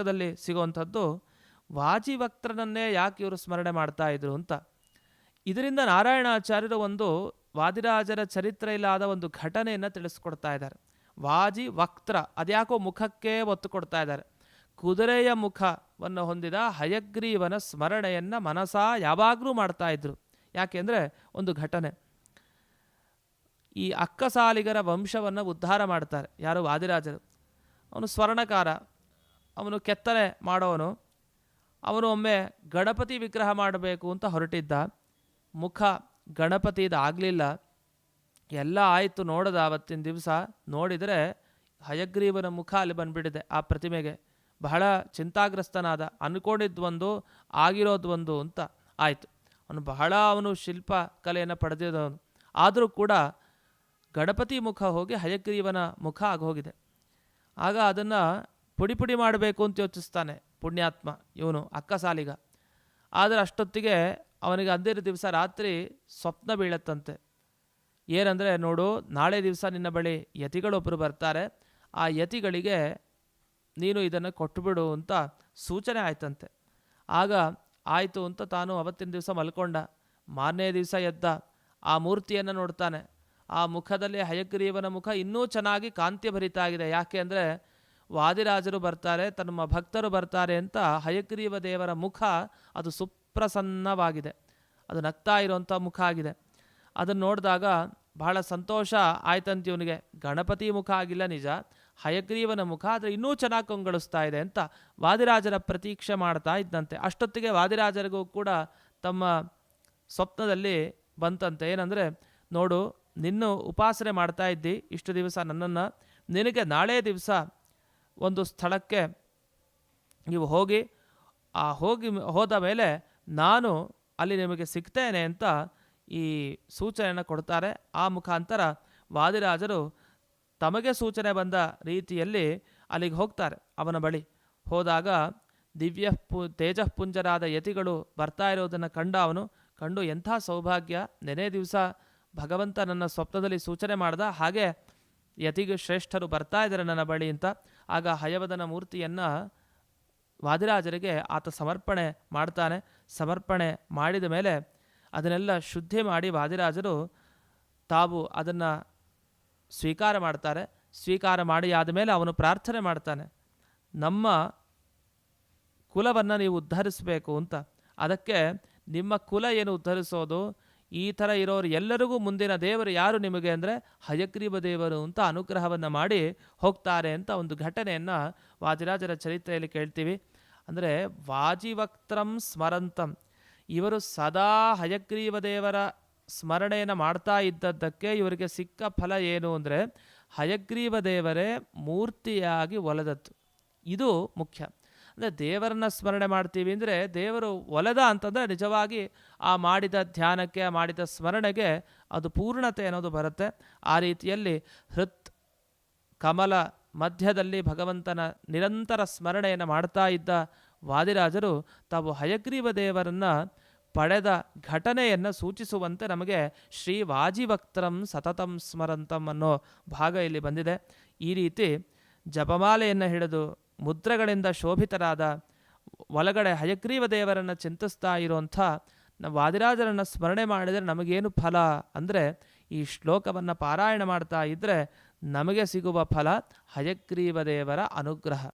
ಶ್ಲೋಕದಲ್ಲಿ ಸಿಗುವಂಥದ್ದು ವಾಜಿವಕ್ತರನ್ನೇ ಯಾಕೆ ಇವರು ಸ್ಮರಣೆ ಮಾಡ್ತಾ ಇದ್ರು ಅಂತ. ಇದರಿಂದ ನಾರಾಯಣಾಚಾರ್ಯರು ಒಂದು ವಾದಿರಾಜರ ಚರಿತ್ರೆಯಲ್ಲಾದ ಒಂದು ಘಟನೆಯನ್ನು ತಿಳಿಸ್ಕೊಡ್ತಾ ಇದ್ದಾರೆ. ವಾಜಿ ವಕ್ತ್ರ ಅದ್ಯಾಕೋ ಮುಖಕ್ಕೆ ಒತ್ತು ಕೊಡ್ತಾ ಇದ್ದಾರೆ. ಕುದುರೆಯ ಮುಖವನ್ನು ಹೊಂದಿದ ಹಯಗ್ರೀವನ ಸ್ಮರಣೆಯನ್ನು ಮನಸಾ ಯಾವಾಗಲೂ ಮಾಡ್ತಾ ಇದ್ರು. ಯಾಕೆಂದರೆ ಒಂದು ಘಟನೆ. ಈ ಅಕ್ಕಸಾಲಿಗರ ವಂಶವನ್ನು ಉದ್ಧಾರ ಮಾಡ್ತಾರೆ. ಯಾರು? ವಾದಿರಾಜರು. ಅವನು ಸ್ವರ್ಣಕಾರ. ಅವನು ಕೆತ್ತನೆ ಮಾಡೋನು. ಅವನು ಒಮ್ಮೆ ಗಣಪತಿ ವಿಗ್ರಹ ಮಾಡಬೇಕು ಅಂತ ಹೊರಟಿದ್ದ. ಮುಖ ಗಣಪತಿದು ಆಗಲಿಲ್ಲ. ಎಲ್ಲ ಆಯಿತು ನೋಡದ ಆವತ್ತಿನ ದಿವಸ. ನೋಡಿದರೆ ಹಯಗ್ರೀವನ ಮುಖ ಅಲ್ಲಿ ಬಂದುಬಿಟ್ಟಿದೆ ಆ ಪ್ರತಿಮೆಗೆ. ಬಹಳ ಚಿಂತಾಗ್ರಸ್ತನಾದ. ಅಂದ್ಕೊಂಡಿದ್ದೊಂದು ಆಗಿರೋದು ಒಂದು ಅಂತ ಆಯಿತು. ಅವನು ಬಹಳ ಅವನು ಶಿಲ್ಪ ಕಲೆಯನ್ನು ಪಡೆದಿದ್ದವನು. ಆದರೂ ಕೂಡ ಗಣಪತಿ ಮುಖ ಹೋಗಿ ಹಯಗ್ರೀವನ ಮುಖ ಆಗೋಗಿದೆ. ಆಗ ಅದನ್ನು ಪುಡಿ ಪುಡಿ ಮಾಡಬೇಕು ಅಂತ ಯೋಚಿಸ್ತಾನೆ ಪುಣ್ಯಾತ್ಮ ಇವನು ಅಕ್ಕ ಸಾಲಿಗ ಆದರೆ ಅಷ್ಟೊತ್ತಿಗೆ ಅವನಿಗೆ ಅಂದಿರ ದಿವಸ ರಾತ್ರಿ ಸ್ವಪ್ನ ಬೀಳತ್ತಂತೆ. ಏನಂದರೆ ನೋಡು, ನಾಳೆ ದಿವಸ ನಿನ್ನ ಬಳಿ ಯತಿಗಳೊಬ್ಬರು ಬರ್ತಾರೆ. ಆ ಯತಿಗಳಿಗೆ ನೀನು ಇದನ್ನು ಕೊಟ್ಟುಬಿಡು ಅಂತ ಸೂಚನೆ ಆಯ್ತಂತೆ. ಆಗ ಆಯಿತು ಅಂತ ತಾನು ಅವತ್ತಿನ ದಿವಸ ಮಲ್ಕೊಂಡ. ಮಾರನೇ ದಿವಸ ಎದ್ದ. ಆ ಮೂರ್ತಿಯನ್ನು ನೋಡ್ತಾನೆ. ಆ ಮುಖದಲ್ಲಿ ಹಯಗ್ರೀವನ ಮುಖ ಇನ್ನೂ ಚೆನ್ನಾಗಿ ಕಾಂತಿ ಭರಿತಾಗಿದೆ ಯಾಕೆ ಅಂದರೆ ವಾದಿರಾಜರು ಬರ್ತಾರೆ ತಮ್ಮ ಭಕ್ತರು ಬರ್ತಾರೆ ಅಂತ ಹಯಗ್ರೀವ ದೇವರ ಮುಖ ಅದು ಸುಪ್ರಸನ್ನವಾಗಿದೆ. ಅದು ನಗ್ತಾ ಇರುವಂಥ ಮುಖ ಆಗಿದೆ. ಅದನ್ನು ನೋಡಿದಾಗ ಬಹಳ ಸಂತೋಷ ಆಯ್ತಂತ ಇವನಿಗೆ. ಗಣಪತಿ ಮುಖ ಆಗಿಲ್ಲ ನಿಜ, ಹಯಗ್ರೀವನ ಮುಖ, ಆದರೆ ಇನ್ನೂ ಚೆನ್ನಾಗಿ ಕಂಗೊಳಿಸ್ತಾ ಇದೆ ಅಂತ ವಾದಿರಾಜರ ಪ್ರತೀಕ್ಷೆ ಮಾಡ್ತಾ ಇದ್ದಂತೆ. ಅಷ್ಟೊತ್ತಿಗೆ ವಾದಿರಾಜರಿಗೂ ಕೂಡ ತಮ್ಮ ಸ್ವಪ್ನದಲ್ಲಿ ಬಂತಂತೆ. ಏನಂದರೆ, ನೋಡು, ನಿನ್ನ ಉಪಾಸನೆ ಮಾಡ್ತಾ ಇದ್ದಿ, ಇಷ್ಟು ದಿವಸ ನನ್ನನ್ನು, ನಿನಗೆ ನಾಳೆ ದಿವಸ ಒಂದು ಸ್ಥಳಕ್ಕೆ ನೀವು ಹೋಗಿ, ಆ ಹೋಗಿ ಹೋದ ಮೇಲೆ ನಾನು ಅಲ್ಲಿ ನಿಮಗೆ ಸಿಗ್ತೇನೆ ಅಂತ ಈ ಸೂಚನೆಯನ್ನು ಕೊಡ್ತಾರೆ. ಆ ಮುಖಾಂತರ ವಾದಿರಾಜರು ತಮಗೆ ಸೂಚನೆ ಬಂದ ರೀತಿಯಲ್ಲಿ ಅಲ್ಲಿಗೆ ಹೋಗ್ತಾರೆ ಅವನ ಬಳಿ. ಹೋದಾಗ ದಿವ್ಯ ಪು, ತೇಜಃಪುಂಜರಾದ ಯತಿಗಳು ಬರ್ತಾ ಇರೋದನ್ನು ಕಂಡ ಅವನು, ಕಂಡು ಎಂಥ ಸೌಭಾಗ್ಯ, ನೆನೆ ದಿವಸ ಭಗವಂತ ನನ್ನ ಸ್ವಪ್ನದಲ್ಲಿ ಸೂಚನೆ ಮಾಡ್ದ, ಹಾಗೆ ಯತಿಗೆ ಶ್ರೇಷ್ಠರು ಬರ್ತಾ ಇದ್ದಾರೆ ನನ್ನ ಬಳಿ ಅಂತ ಆಗ ಹಯವದನ ಮೂರ್ತಿಯನ್ನು ವಾದಿರಾಜರಿಗೆ ಆತ ಸಮರ್ಪಣೆ ಮಾಡ್ತಾನೆ. ಸಮರ್ಪಣೆ ಮಾಡಿದ ಮೇಲೆ ಅದನ್ನೆಲ್ಲ ಶುದ್ಧಿ ಮಾಡಿ ವಾದಿರಾಜರು ತಾವು ಅದನ್ನು ಸ್ವೀಕಾರ ಮಾಡ್ತಾರೆ. ಸ್ವೀಕಾರ ಮಾಡಿ ಆದಮೇಲೆ ಅವನು ಪ್ರಾರ್ಥನೆ ಮಾಡ್ತಾನೆ. ನಮ್ಮ ಕುಲವನ್ನು ನೀವು ಉದ್ಧರಿಸಬೇಕು ಅಂತ. ಅದಕ್ಕೆ ನಿಮ್ಮ ಕುಲ ಏನು ಉದ್ಧರಿಸೋದು? ಈ ಥರ ಇರೋರು ಎಲ್ಲರಿಗೂ ಮುಂದಿನ ದೇವರು ಯಾರು ನಿಮಗೆ ಅಂದರೆ ಹಯಗ್ರೀವ ದೇವರು ಅಂತ ಅನುಗ್ರಹವನ್ನು ಮಾಡಿ ಹೋಗ್ತಾರೆ ಅಂತ ಒಂದು ಘಟನೆಯನ್ನು ವಾಜಿರಾಜರ ಚರಿತ್ರೆಯಲ್ಲಿ ಕೇಳ್ತೀವಿ. ಅಂದರೆ ವಾಜಿವಕ್ತ್ರಂ ಸ್ಮರಂತಂ. ಇವರು ಸದಾ ಹಯಗ್ರೀವ ದೇವರ ಸ್ಮರಣೆಯನ್ನು ಮಾಡ್ತಾ ಇದ್ದದ್ದಕ್ಕೆ ಇವರಿಗೆ ಸಿಕ್ಕ ಫಲ ಏನು ಅಂದರೆ ಹಯಗ್ರೀವ ದೇವರೇ ಮೂರ್ತಿಯಾಗಿ ಒಲದದ್ದು. ಇದು ಮುಖ್ಯ. ಅಂದರೆ ದೇವರನ್ನ ಸ್ಮರಣೆ ಮಾಡ್ತೀವಿ ಅಂದರೆ ದೇವರು ಒಲೆದ ಅಂತಂದರೆ ನಿಜವಾಗಿ ಆ ಮಾಡಿದ ಧ್ಯಾನಕ್ಕೆ, ಆ ಮಾಡಿದ ಸ್ಮರಣೆಗೆ ಅದು ಪೂರ್ಣತೆ ಅನ್ನೋದು ಬರುತ್ತೆ. ಆ ರೀತಿಯಲ್ಲಿ ಹೃತ್, ಕಮಲ ಮಧ್ಯದಲ್ಲಿ ಭಗವಂತನ ನಿರಂತರ ಸ್ಮರಣೆಯನ್ನು ಮಾಡ್ತಾ ಇದ್ದ ವಾದಿರಾಜರು ತಾವು ಹಯಗ್ರೀವ ದೇವರನ್ನು ಪಡೆದ ಘಟನೆಯನ್ನು ಸೂಚಿಸುವಂತೆ ನಮಗೆ ಶ್ರೀ ವಾಜಿವಕ್ತರಂ ಸತತಂ ಸ್ಮರಂತಂ ಅನ್ನೋ ಭಾಗ ಇಲ್ಲಿ ಬಂದಿದೆ. ಈ ರೀತಿ ಜಪಮಾಲೆಯನ್ನು ಹಿಡಿದು ಮುದ್ರೆಗಳಿಂದ ಶೋಭಿತರಾದ ಒಳಗಡೆ ಹಯಗ್ರೀವ ದೇವರನ್ನು ಚಿಂತಿಸ್ತಾ ಇರುವಂಥ ವಾದಿರಾಜರನ್ನು ಸ್ಮರಣೆ ಮಾಡಿದರೆ ನಮಗೇನು ಫಲ? ಅಂದರೆ ಈ ಶ್ಲೋಕವನ್ನು ಪಾರಾಯಣ ಮಾಡ್ತಾ ಇದ್ದರೆ ನಮಗೆ ಸಿಗುವ ಫಲ ಹಯಗ್ರೀವ ದೇವರ ಅನುಗ್ರಹ.